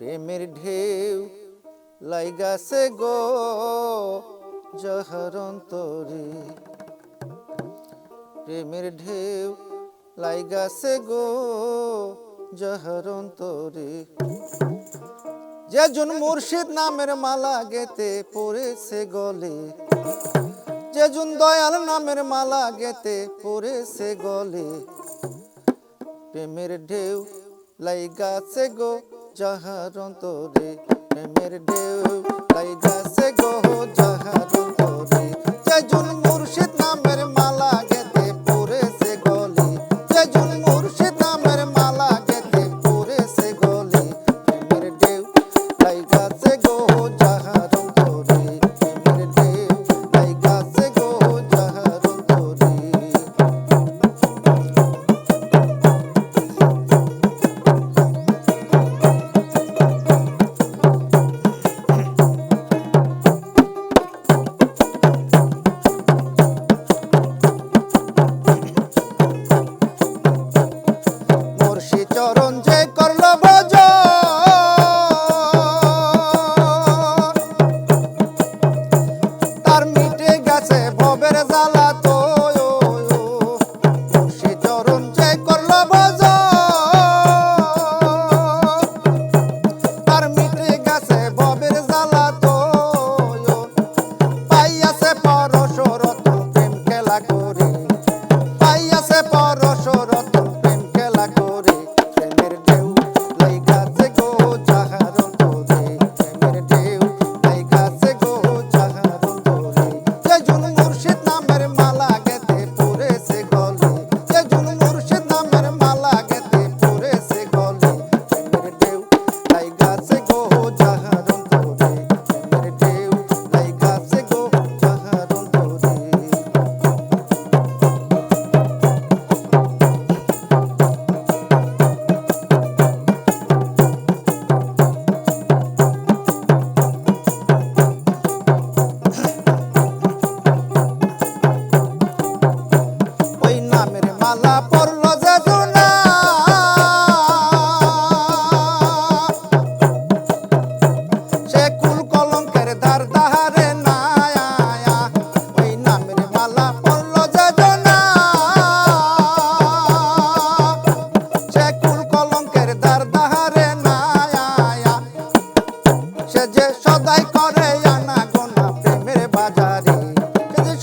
প্রেমের ঢেউ লাইগাছে গো যাহার অন্তরে। প্রেমের ঢেউ লাইগাছে গো যাহার অন্তরে। যেজন মুর্শিদ নামের মালা গেতে পড়েছে গলে যেজন দয়াল নামের মালা গেতে পড়েছে গলে। প্রেমের ঢেউ লাইগাছে গো যাহার অন্তরে প্রেমের ঢেউ লাইগাছে গো যাহার অন্তরে। যেজন মুর্শিদ নামের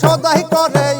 সদাই করে